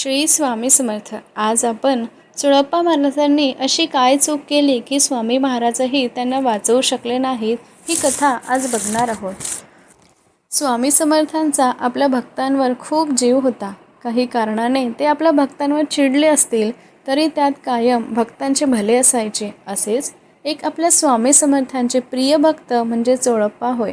श्री स्वामी समर्थ. आज आपण चुळप्पा महाराजांनी अशी काय चूक केली की स्वामी महाराजही त्यांना वाचवू शकले नाहीत ही कथा आज बघणार आहोत. स्वामी समर्थांचा आपल्या भक्तांवर खूप जीव होता. काही कारणाने ते आपल्या भक्तांवर चिडले असतील तरी त्यात कायम भक्तांचे भले असायचे. असेच एक आपल्या स्वामी समर्थांचे प्रिय भक्त म्हणजे चोळप्पा होय.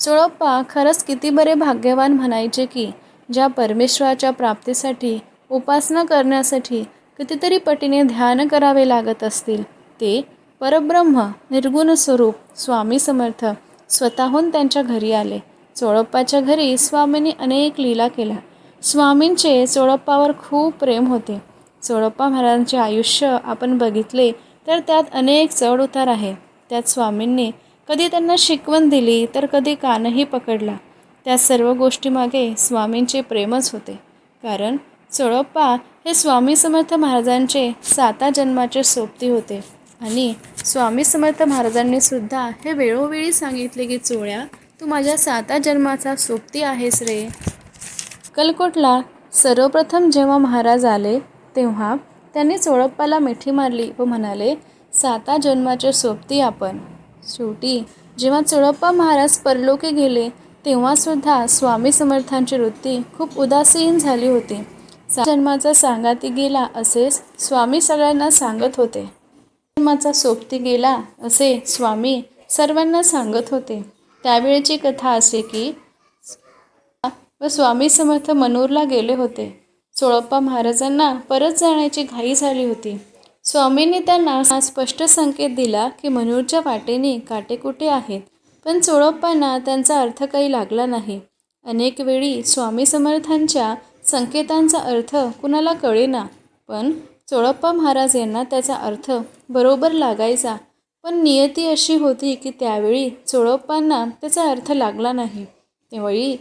चोळप्पा खरंच किती बरे भाग्यवान म्हणायचे की ज्या परमेश्वराच्या प्राप्तीसाठी उपासना करण्यासाठी कितीतरी पटीने ध्यान करावे लागत असतील ते परब्रह्म निर्गुण स्वरूप स्वामी समर्थ स्वतःहून त्यांच्या घरी आले. चोळप्पाच्या घरी स्वामींनी अनेक लीला केल्या. स्वामींचे चोळप्पावर खूप प्रेम होते. चोळप्पा महाराजांचे आयुष्य आपण बघितले तर त्यात अनेक चढ उतार आहे. त्यात स्वामींनी कधी त्यांना शिकवण दिली तर कधी कानही पकडला. त्या सर्व गोष्टीमागे स्वामींचे प्रेमच होते. कारण चोळप्पा हे स्वामी समर्थ महाराजांचे साता जन्माचे सोबती होते. आणि स्वामी समर्थ महाराजांनी सुद्धा हे वेळोवेळी सांगितले की चोळ्या तू माझ्या साता जन्माचा सोबती आहेस रे. कलकोटला सर्वप्रथम जेव्हा महाराज आले तेव्हा त्यांनी चोळप्पाला मिठी मारली व म्हणाले साता जन्माचे सोबती आपण. शेवटी जेव्हा चोळप्पा महाराज परलोके गेले तेव्हासुद्धा स्वामी समर्थांची वृत्ती खूप उदासीन झाली होती. जन्माचा सांगाती गेला असेच स्वामी सगळ्यांना सांगत होते. जन्माचा सोबती गेला असे स्वामी सर्वांना सांगत होते. त्यावेळेची कथा असे की व स्वामी समर्थ मनूरला गेले होते. सोळप्पा महाराजांना परत जाण्याची घाई झाली होती. स्वामींनी त्यांना स्पष्ट संकेत दिला की मनूरच्या वाटेने काटेकुटे आहेत? पण चोळप्पांना त्यांचा अर्थ काही लागला नाही. अनेक वेळी स्वामी समर्थांच्या संकेतांचा अर्थ कुणाला कळेना. पण चोळप्पा महाराज यांना त्याचा अर्थ बरोबर लागायचा. पण नियती अशी होती की त्यावेळी चोळप्पांना त्याचा अर्थ लागला नाही. त्यावेळी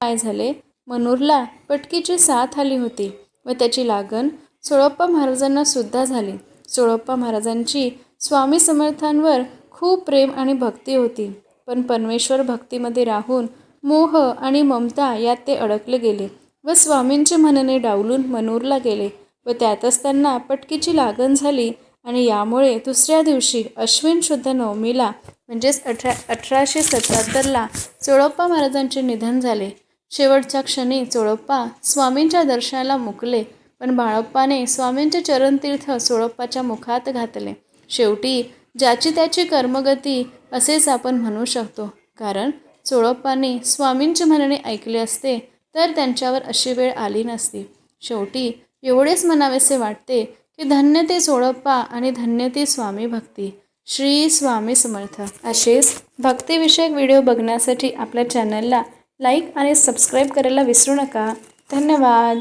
काय झाले? मनूरला पटकीची साथ आली होती व त्याची लागण चोळप्पा महाराजांना सुद्धा झाली. चोळप्पा महाराजांची स्वामी समर्थांवर खूप प्रेम आणि भक्ती होती. पण परमेश्वर भक्तीमध्ये राहून मोह आणि ममता यात ते अडकले गेले. व स्वामींचे म्हणणे डावलून मनूरला गेले व त्यातच त्यांना पटकीची लागण झाली आणि यामुळे दुसऱ्या दिवशी अश्विन शुद्ध नवमीला म्हणजेच अठरा अठराशे सत्याहत्तरला चोळप्पा महाराजांचे निधन झाले. शेवटच्या क्षणी चोळप्पा स्वामींच्या दर्शनाला मुकले पण बाळप्पाने स्वामींचे चरणतीर्थ चोळप्पाच्या मुखात घातले. शेवटी ज्याची त्याची कर्मगती असेच आपण म्हणू शकतो. कारण चोळप्पाने स्वामींचे म्हणणे ऐकले असते तर त्यांच्यावर अशी वेळ आली नसती. शेवटी एवढेच म्हणावेसे वाटते की धन्य ते सोळप्पा आणि धन्य ते स्वामी भक्ती. श्री स्वामी समर्थ. असेच भक्तिविषयक व्हिडिओ बघण्यासाठी आपल्या चॅनलला लाईक आणि सबस्क्राईब करायला विसरू नका. धन्यवाद.